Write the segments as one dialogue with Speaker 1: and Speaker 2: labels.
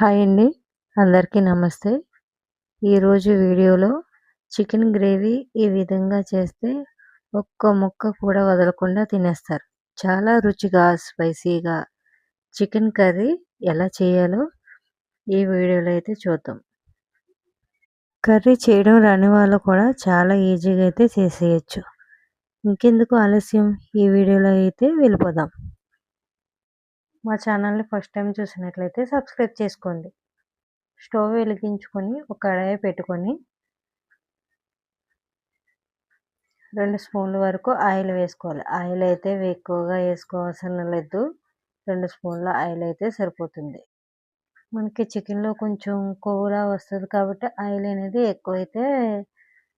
Speaker 1: Hi అండి. అందరికీ నమస్తే. ఈరోజు వీడియోలో చికెన్ గ్రేవీ ఈ విధంగా చేస్తే ఒక్క ముక్క కూడా వదలకుండా తినేస్తారు. చాలా రుచిగా స్పైసీగా చికెన్ కర్రీ ఎలా చేయాలో ఈ వీడియోలో అయితే చూద్దాం. కర్రీ చేయడం రాని వాళ్ళు కూడా చాలా ఈజీగా అయితే చేసేయచ్చు. ఇంకెందుకు ఆలస్యం? ఈ వీడియోలో అయితే వెళ్ళిపోదాం. మా ఛానల్ని ఫస్ట్ టైం చూసినట్లయితే సబ్స్క్రైబ్ చేసుకోండి. స్టవ్ వెలిగించుకొని ఒక కడాయి పెట్టుకొని రెండు స్పూన్ల వరకు ఆయిల్ వేసుకోవాలి. ఆయిల్ అయితే ఎక్కువగా వేసుకోవాల్సిన లేదు. రెండు స్పూన్ల ఆయిల్ అయితే సరిపోతుంది. మనకి చికెన్లో కొంచెం కొవ్వులా వస్తుంది కాబట్టి ఆయిల్ అనేది ఎక్కువైతే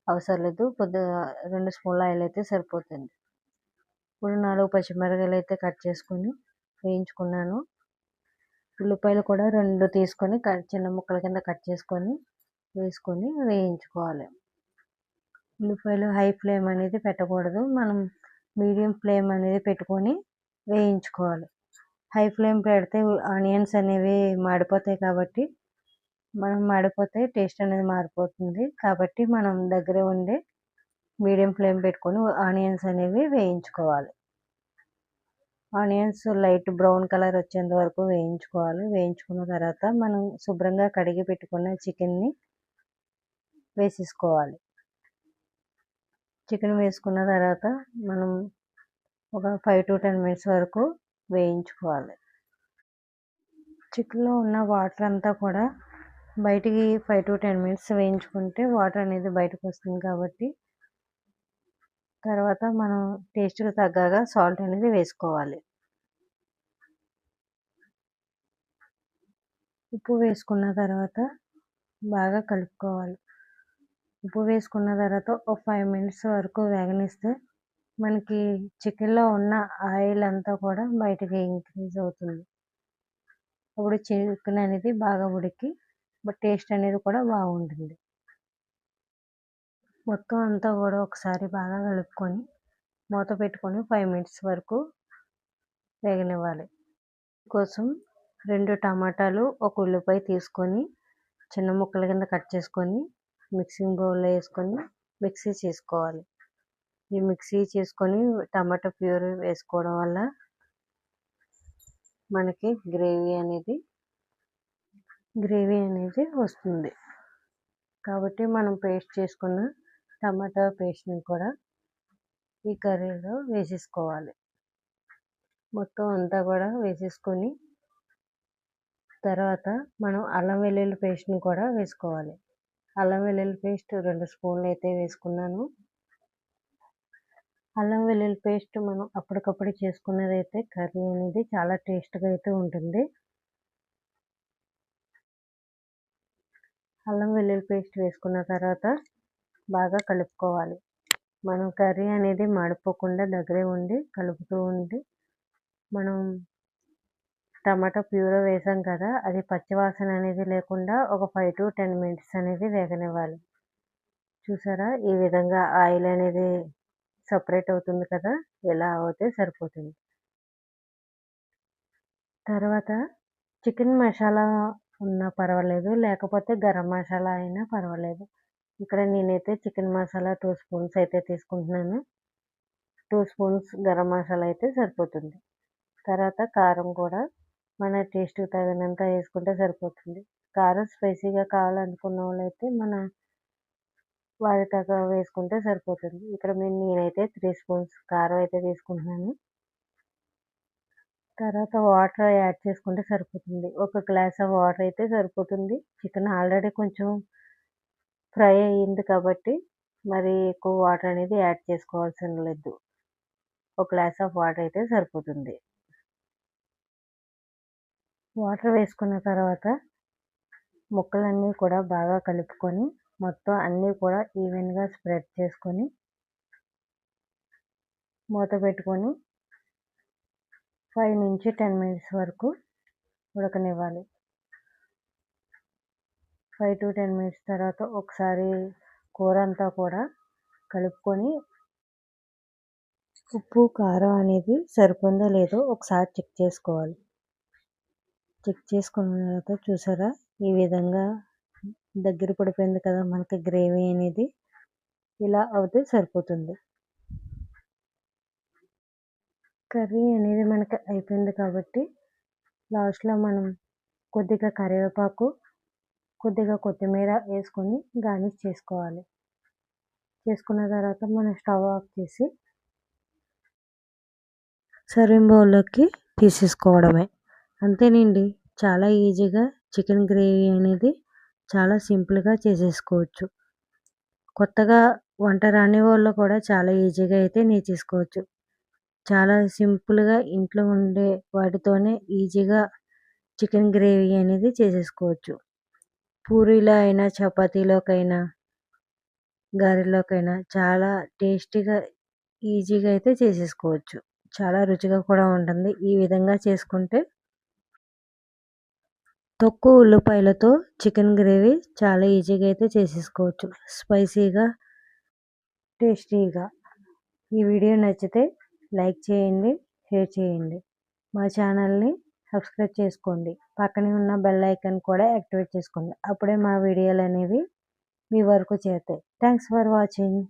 Speaker 1: అవసరం లేదు. కొద్దిగా రెండు స్పూన్ల ఆయిల్ అయితే సరిపోతుంది. ఇప్పుడు నాలుగు పచ్చిమిరకాయలు అయితే కట్ చేసుకొని వేయించుకున్నాను. ఉల్లిపాయలు కూడా రెండు తీసుకొని చిన్న ముక్కల కింద కట్ చేసుకొని వేసుకొని వేయించుకోవాలి. ఉల్లిపాయలు హై ఫ్లేమ్ అనేది పెట్టకూడదు. మనం మీడియం ఫ్లేమ్ అనేది పెట్టుకొని వేయించుకోవాలి. హై ఫ్లేమ్ పెడితే ఆనియన్స్ అనేవి మాడిపోతాయి కాబట్టి మనం మాడిపోతే టేస్ట్ అనేది మారిపోతుంది. కాబట్టి మనం దగ్గర ఉండి మీడియం ఫ్లేమ్ పెట్టుకొని ఆనియన్స్ అనేవి వేయించుకోవాలి. ఆనియన్స్ లైట్ బ్రౌన్ కలర్ వచ్చేంత వరకు వేయించుకోవాలి. వేయించుకున్న తర్వాత మనం శుభ్రంగా కడిగి పెట్టుకున్న చికెన్ని వేసేసుకోవాలి. చికెన్ వేసుకున్న తర్వాత మనం ఒక ఫైవ్ టు టెన్ మినిట్స్ వరకు వేయించుకోవాలి. చికెన్లో ఉన్న వాటర్ అంతా కూడా బయటికి ఫైవ్ టు టెన్ మినిట్స్ వేయించుకుంటే వాటర్ అనేది బయటకు వస్తుంది కాబట్టి తర్వాత మనం టేస్ట్కి తగ్గగా సాల్ట్ అనేది వేసుకోవాలి. ఉప్పు వేసుకున్న తర్వాత బాగా కలుపుకోవాలి. ఉప్పు వేసుకున్న తర్వాత ఒక ఫైవ్ మినిట్స్ వరకు వేగనిస్తే మనకి చికెన్లో ఉన్న ఆయిల్ అంతా కూడా బయటకి ఇంక్రీజ్ అవుతుంది. అప్పుడు చికెన్ అనేది బాగా ఉడికి టేస్ట్ అనేది కూడా బాగుంటుంది. మొత్తం అంతా కూడా ఒకసారి బాగా కలుపుకొని మూత పెట్టుకొని ఫైవ్ మినిట్స్ వరకు వేగనివ్వాలి. కోసం రెండు టమాటాలు ఒక ఉల్లిపాయ తీసుకొని చిన్న ముక్కల కింద కట్ చేసుకొని మిక్సింగ్ బౌల్లో వేసుకొని మిక్సీ చేసుకోవాలి. ఈ మిక్సీ చేసుకొని టమాటా ప్యూర్ వేసుకోవడం వల్ల మనకి గ్రేవీ అనేది గ్రేవీ అనేది వస్తుంది. కాబట్టి మనం పేస్ట్ చేసుకున్న టమాటా పేస్ట్ని కూడా ఈ కర్రీలో వేసేసుకోవాలి. మొత్తం అంతా కూడా వేసేసుకొని తర్వాత మనం అల్లం వెల్లుల్లి పేస్ట్ని కూడా వేసుకోవాలి. అల్లం వెల్లుల్లి పేస్ట్ రెండు స్పూన్లు అయితే వేసుకున్నాను. అల్లం వెల్లుల్లి పేస్ట్ మనం అప్పటికప్పుడు చేసుకున్నదైతే కర్రీ అనేది చాలా టేస్ట్గా అయితే ఉంటుంది. అల్లం వెల్లుల్లి పేస్ట్ వేసుకున్న తర్వాత బాగా కలుపుకోవాలి. మనం కర్రీ అనేది మాడిపోకుండా దగ్గరే ఉండి కలుపుతూ ఉండి మనం టమాటా ప్యూర్ వేసాం కదా అది పచ్చివాసన అనేది లేకుండా ఒక ఫైవ్ టు టెన్ మినిట్స్ అనేది వేగనివ్వాలి. చూసారా? ఈ విధంగా ఆయిల్ అనేది సపరేట్ అవుతుంది కదా ఇలా అవుతే సరిపోతుంది. తర్వాత చికెన్ మసాలా ఉన్నా పర్వాలేదు లేకపోతే గరం మసాలా అయినా పర్వాలేదు. ఇక్కడ నేనైతే చికెన్ మసాలా టూ స్పూన్స్ అయితే తీసుకుంటున్నాను. టూ స్పూన్స్ గరం మసాలా అయితే సరిపోతుంది. తర్వాత కారం కూడా మన టేస్ట్కి తగినంత వేసుకుంటే సరిపోతుంది. కారం స్పైసీగా కావాలనుకున్న వాళ్ళైతే మన వారి తగ్గ వేసుకుంటే సరిపోతుంది. ఇక్కడ మేము నేనైతే త్రీ స్పూన్స్ కారం అయితే తీసుకుంటున్నాను. తర్వాత వాటర్ యాడ్ చేసుకుంటే సరిపోతుంది. ఒక గ్లాస్ ఆఫ్ వాటర్ అయితే సరిపోతుంది. చికెన్ ఆల్రెడీ కొంచెం ఫ్రై అయ్యింది కాబట్టి మరి ఎక్కువ వాటర్ అనేది యాడ్ చేసుకోవాల్సిన లేదు. ఒక గ్లాస్ ఆఫ్ వాటర్ అయితే సరిపోతుంది. వాటర్ వేసుకున్న తర్వాత ముక్కలన్నీ కూడా బాగా కలుపుకొని మొత్తం అన్నీ కూడా ఈవెన్గా స్ప్రెడ్ చేసుకొని మూత పెట్టుకొని ఫైవ్ నుంచి టెన్ మినిట్స్ వరకు ఉడకనివ్వాలి. ఫైవ్ టు టెన్ మినిట్స్ తర్వాత ఒకసారి కూర అంతా కూడా కలుపుకొని ఉప్పు కారం అనేది సరిపోందో లేదో ఒకసారి చెక్ చేసుకోవాలి. చెక్ చేసుకున్న తర్వాత చూసారా? ఈ విధంగా దగ్గర పడిపోయింది కదా మనకి గ్రేవీ అనేది. ఇలా అవుతే సరిపోతుంది. కర్రీ అనేది మనకి అయిపోయింది కాబట్టి లాస్ట్లో మనం కొద్దిగా కరివేపాకు కొద్దిగా కొత్తిమీర వేసుకొని గార్నిష్ చేసుకోవాలి. చేసుకున్న తర్వాత మనం స్టవ్ ఆఫ్ చేసి సర్వింగ్ బౌల్లోకి తీసేసుకోవడమే. అంతేనండి చాలా ఈజీగా చికెన్ గ్రేవీ అనేది చాలా సింపుల్గా చేసేసుకోవచ్చు. కొత్తగా వంట రాని వాళ్ళు కూడా చాలా ఈజీగా అయితే నేర్చేసుకోవచ్చు. చాలా సింపుల్గా ఇంట్లో ఉండే వాటితోనే ఈజీగా చికెన్ గ్రేవీ అనేది చేసేసుకోవచ్చు. పూరీలో అయినా చపాతీలోకైనా గారెలోకైనా చాలా టేస్టీగా ఈజీగా అయితే చేసేసుకోవచ్చు. చాలా రుచిగా కూడా ఉంటుంది. ఈ విధంగా చేసుకుంటే తక్కువ ఉల్లిపాయలతో చికెన్ గ్రేవీ చాలా ఈజీగా అయితే చేసేసుకోవచ్చు. స్పైసీగా టేస్టీగా. ఈ వీడియో నచ్చితే లైక్ చేయండి షేర్ చేయండి. మా ఛానల్ని సబ్స్క్రైబ్ చేసుకోండి. పక్కనే ఉన్న బెల్ ఐకాన్ కూడా యాక్టివేట్ చేసుకోండి. అప్పుడే మా వీడియోలు అనేవి మీ వరకు చేరుతాయి. Thanks for watching.